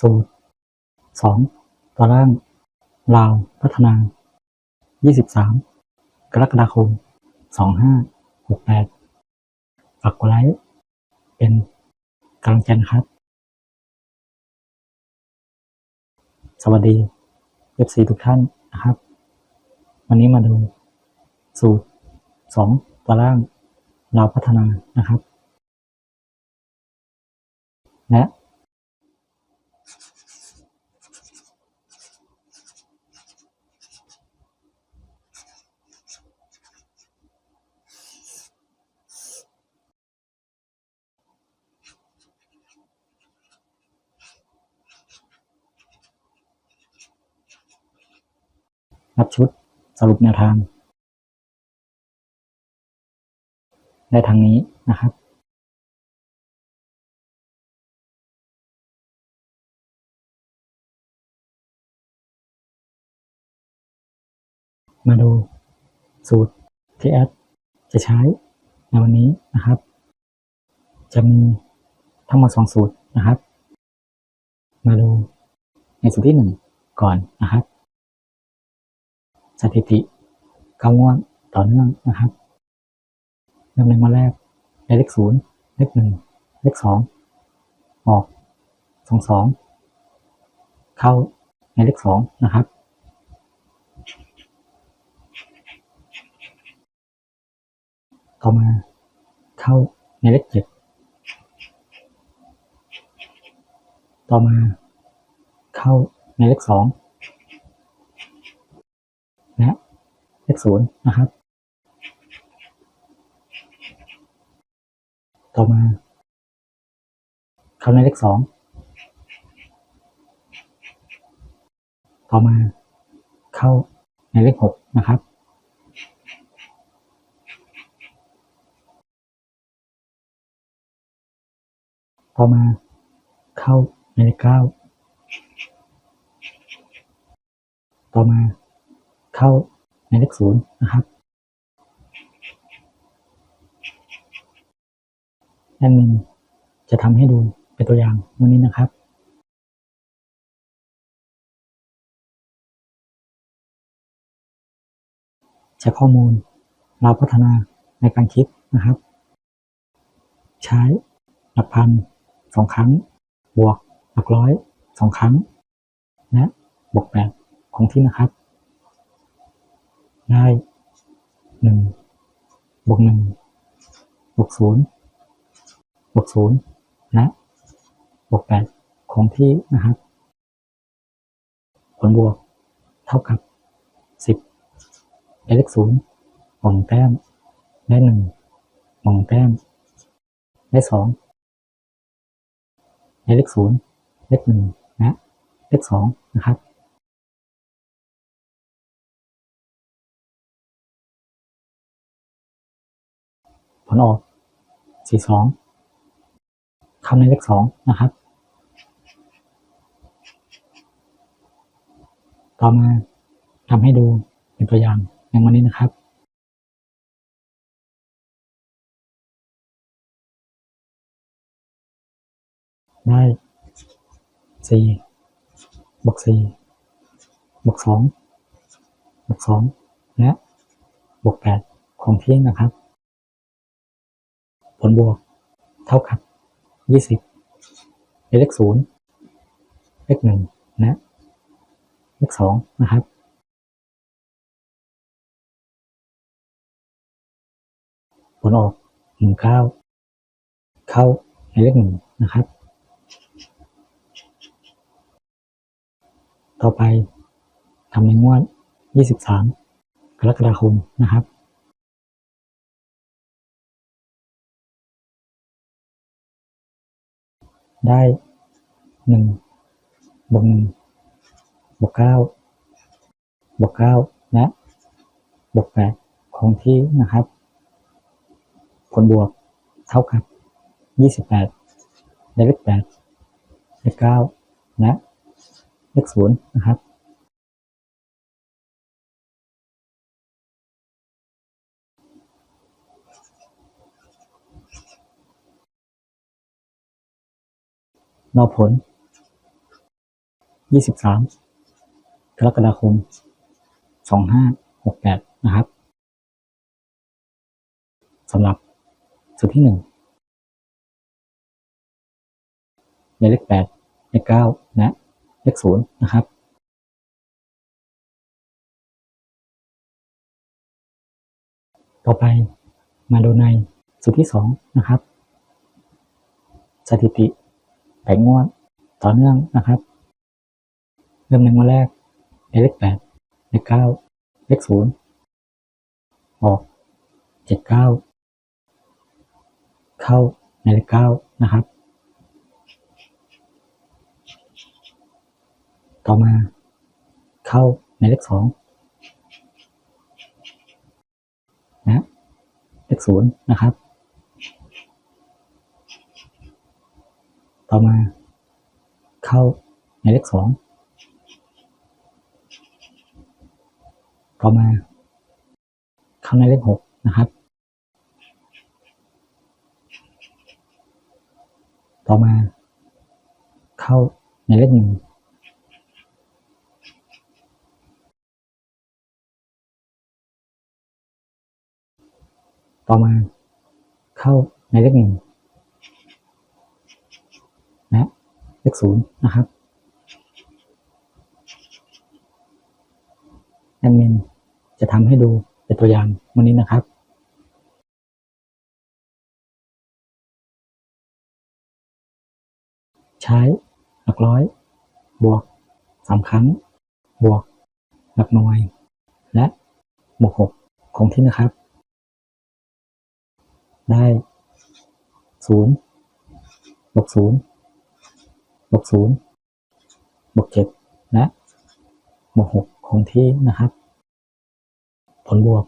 สูตรสองตัวร่าง ลาว พัฒนา 23 กรกฎาคม 2568 ฝากกดไลค์เป็นกำลังใจนะครับ สวัสดี FC ทุกท่านนะครับ วันนี้มาดูสูตรสองตัวล่างเราว พัฒนานะครับ และ นับชุดสรุปแนวทาง ได้ทางนี้นะครับมาดูสูตรที่แอดจะใช้ในวันนี้นะครับ จะมีทั้งหมดสองสูตรนะครับ มาดูในสูตรที่หนึ่งก่อนนะครับ สถิติเก้างวดต่อเนื่องนะครับเริ่มในมาแรกเลขศูนย์เลขหนึ่งเลขสองออกสองสองเข้าในเลขสองนะครับต่อมาเข้าในเลขเจ็ดต่อมาเข้าในเลขสอง และเลข ศูนย์นะครับ ต่อมาเข้าในเลขสองต่อมาเข้าในเลขหกนะครับ ต่อมาเข้าในเลขเก้าต่อมาเข้า ในเลขศูนย์นะครับแอดมินจะทำให้ดูเป็นตัวอย่างวันนี้นะครับใช้ข้อมูลเราพัฒนาในการคิดนะครับ ใช้หลักพันสองครั้ง บวกหลักร้อยสองครั้ง และบวกแปดของที่นะครับ ได้หนึ่งบวกหนึ่งบวกศูนย์บวกศูนย์และบวกแปดของที่นะครับ ผลบวกเท่ากับสิบได้เลขศูนย์ม่งแต้ม ได้หนึ่งม่งแต้ม ได้สองได้เลขศูนย์เลขหนึ่งและเลขสองนะครับ ผลออกสี่สองคำในเลขสองนะครับ ต่อมาทำให้ดูเป็นตัวอย่างในวันนี้นะครับได้สี่บวกสี่บวกสองบวกสองและบวกแปดของที่นะครับ ผลบวก เท่ากับยี่สิบเลขศูนย์เลขหนึ่งและเลขสองนะครับผลออกหนึ่งเก้าเข้าในเลขหนึ่งนะครับ ต่อไปทำในงวดยี่สิบสามกรกฎาคมนะครับ ได้หนึ่งบวกหนึ่งบวกเก้าบวกเก้าและบวกแปดของที่นะครับ ผลบวกเท่ากับยี่สิบแปดเลขแปดเลขเก้าและเลขศูนย์นะครับ รอผลยี่สิบสามกรกฎาคมสองห้าหกแปดนะครับสำหรับสูตรที่หนึ่งในเลขแปดเลขเก้าและเลขศูนย์นะครับต่อไปมาดูในสูตรที่สองนะครับ สถิติ แผงงวดต่อเนื่องนะครับ เริ่มในงวดแรกในเลขแปดเลขเก้าเลขศูนย์ออกเจ็ดเก้าเข้าในเลขเก้านะครับ ต่อมา เข้าในเลขสองนะเลขศูนย์นะครับ ต่อมา เข้าในเลขสองต่อมา เข้าในเลขหกนะครับ ต่อมา เข้าในเลขหนึ่งต่อมา เข้าในเลขหนึ่งและ เลขศูนย์นะครับแอดมินจะทำให้ดูเป็นตัวอย่างวันนี้นะครับใช้หลักร้อย บวกสามครั้ง บวกหลักหน่วย และบวกหกคงที่นะครับ ได้ศูนย์บวกศูนย์ บวกศูนย์บวกเจ็ดและบวกหกคงที่นะครับ ผลบวก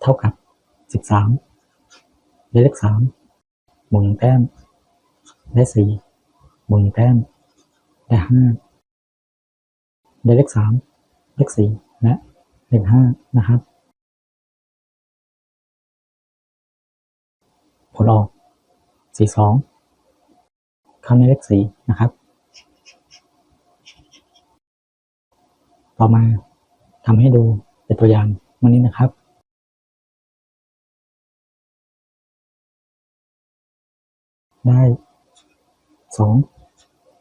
เท่ากับสิบสามได้เลขสามบวกหนึ่งแต้มได้สี่บวกหนึ่งแต้มได้ห้าได้เลขสามเลขสี่และเลขห้านะครับ ผลออกสี่สองเข้าในเลขสี่นะครับ ต่อมาทำให้ดูเป็นตัวอย่างวันนี้นะครับได้สอง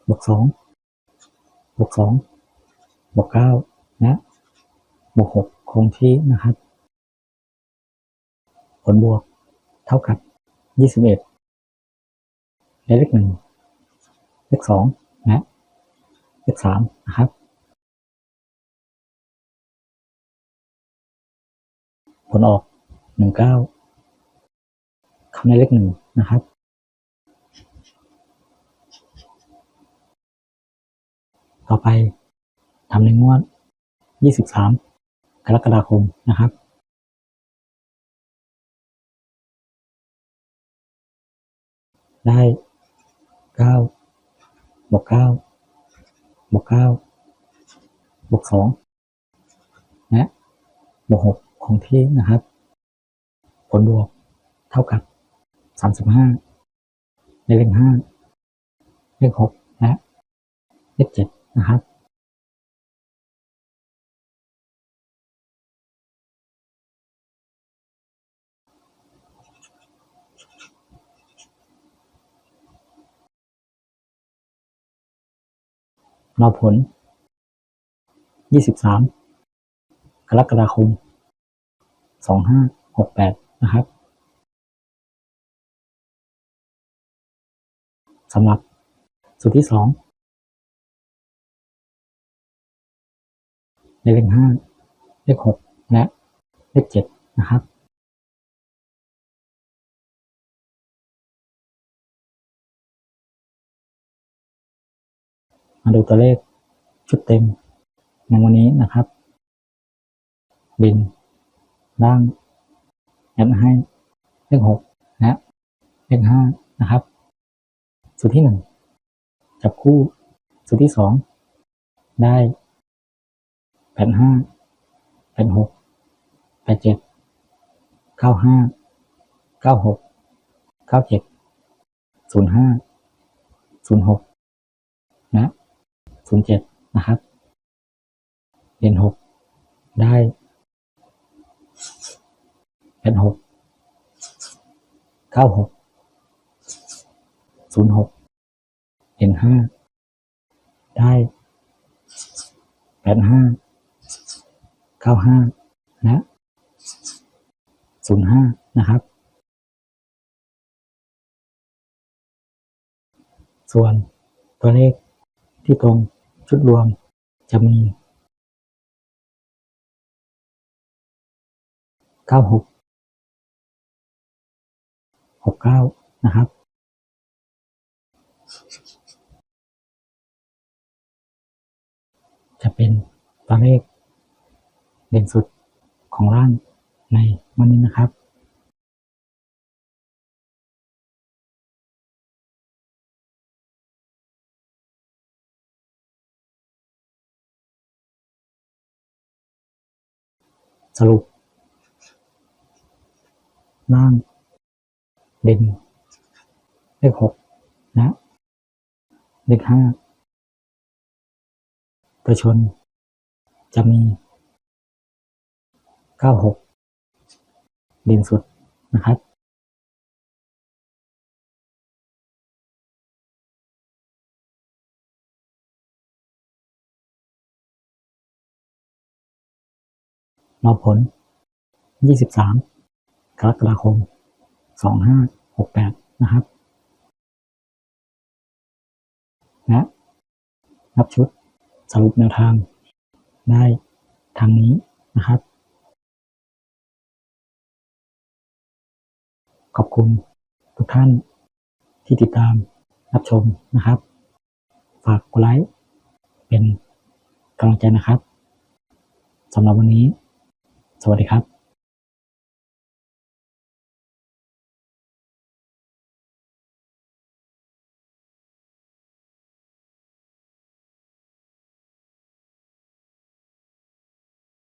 บวกสองบวกสองบวกเก้าและบวกหกคงที่นะครับ ผลบวกเท่ากับยี่สิบเอ็ดได้เลขหนึ่งเลขสองและเลขสามนะครับ ผลออกหนึ่งเก้าคำในเลขหนึ่งนะครับต่อไปทำในงวดยี่สิบสามกรกฎาคมนะครับ ได้เก้าบวกเก้าบวกเก้าบวกส2และบวกหก ของที่นะครับ ผลบวกเท่ากับสามสิบห้าในเลขห้าเลขหกและเลขเจ็ดนะครับเราผล 23 กรกฎาคม 2568นะครับสำหรับสูตรที่สองในเลขห้าเลขหกและเลขเจ็ดนะครับมาดูตัวเลขชุดเต็มในวันนี้นะครับ บิน ล่างแอดให้เลขหกและเลขห้านะครับ สูตรที่หนึ่งจับคู่ สูตรที่สองได้แปดห้าแปดหกแปดเจ็ดเก้าห้าเก้าหกเก้าเจ็ดศูนย์ห้าศูนย์หกและศูนย์เจ็ดนะครับเด่นหกได้ เป็นหกเก้าหกศูนย์หกเด่นห้าได้แปดห้าเก้าห้าและศูนย์ห้านะครับ ส่วนตัวเลขที่ตรงชุดรวมจะมีเก้าหก หกเก้านะครับ จะเป็นตัวเลขเด่นสุดของร่างในวันนี้นะครับสรุปล่าง ด่นเลขหกนะ เลขห้าตัวชน จะมีเก้าหกเด่นสุดนะครับมาผล 23 กรกฎาคม 2568นะครับ และนับชุดสรุปแนวทางได้ทางนี้นะครับ ขอบคุณทุกท่านที่ติดตามรับชมนะครับ ฝากกดไลค์เป็นกำลังใจนะครับสำหรับวันนี้ สวัสดีครับ